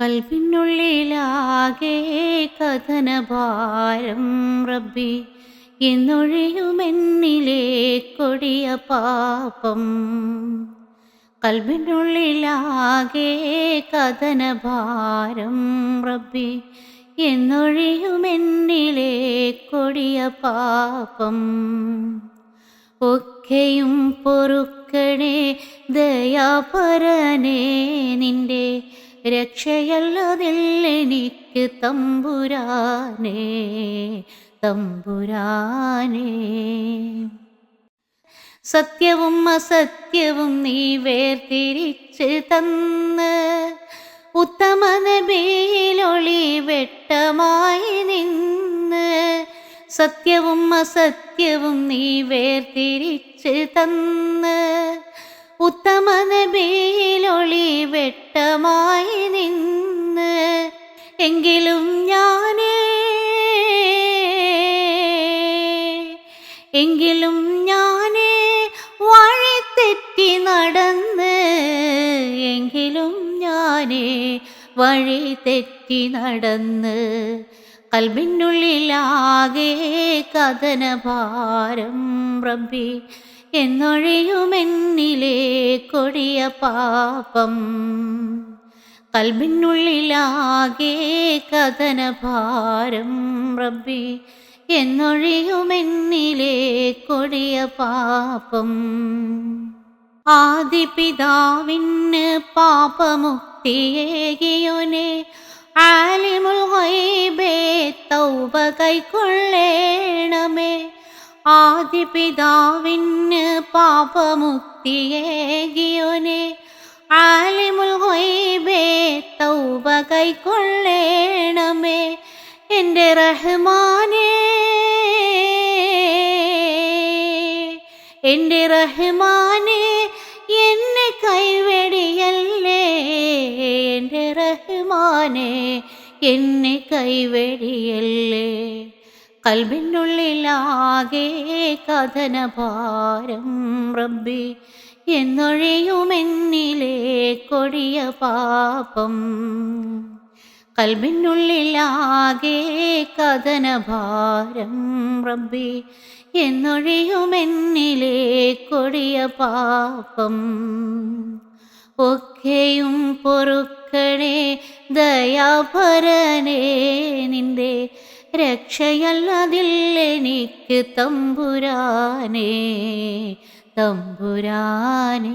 കൽപ്പിനുള്ളിലാകെ കഥനഭാരം റബ്ബി എന്നൊഴിയുമെന്നിലെ കൊടിയ പാപം. കൽവിനുള്ളിലാകെ കഥനഭാരം റബ്ബി എന്നൊഴിയുമെന്നിലെ കൊടിയ പാപം. ഒക്കെയും പൊറുക്കണേ ദയാപരനേ നിന്റെ രക്ഷയല്ലതില്ലെനിക്ക് തമ്പുരാനേ തമ്പുരാനേ. സത്യവും അസത്യവും നീ വേർതിരിച്ച് തന്ന് ഉത്തമ നബിയിലൊളി വെട്ടമായി നിന്ന് സത്യവും അസത്യവും നീ വേർതിരിച്ച് തന്ന് എങ്കിലും ഞാനേ എങ്കിലും ഞാനേ വഴി തെറ്റി നടന്ന് എങ്കിലും ഞാനേ വഴി തെറ്റി നടന്ന് കൽബിനുള്ളിലാകെ കഥനഭാരം റബ്ബി എന്നൊഴിയുമെന്നിലേ കൊടിയ പാപം. കൽബിനുള്ളിലാകെ കഥനഭാരം റബ്ബി എന്നൊഴിയുമെന്നിലെ കൊടിയ പാപം. ആദിപിതാവിന് പാപമുക്തിയേകിയോനെ ആലിമുൽ ഗൈബേ തൗബ കൈക്കൊള്ളേണമേ. ആദിപിതാവിന് പാപമുക്തിയേകിയോനെ ആലിമുൽ ഗൈബേ തൗബ കൈക്കൊള്ളേണമേ എന്റെ റഹ്മാനേ. എന്റെ റഹ്മാനേ എന്നെ കൈവെടിയല്ലേ? എന്റെ റഹ്മാനേ എന്നെ കൈവെടിയല്ലേ? കൽബിനുള്ളിലാകെ കഥനഭാരം റബ്ബി എന്നൊഴിയുമെന്നിലെ കൊടിയ പാപം. കൽബിനുള്ളിലാകെ കഥനഭാരം റബ്ബി എന്നൊഴിയുമെന്നിലെ കൊടിയ പാപം. ഒക്കെയും പൊറുക്കണേ ദയാപരനേ രക്ഷയല്ലതില്ലെനിക്ക് തമ്പുരാനേ തമ്പുരാനേ.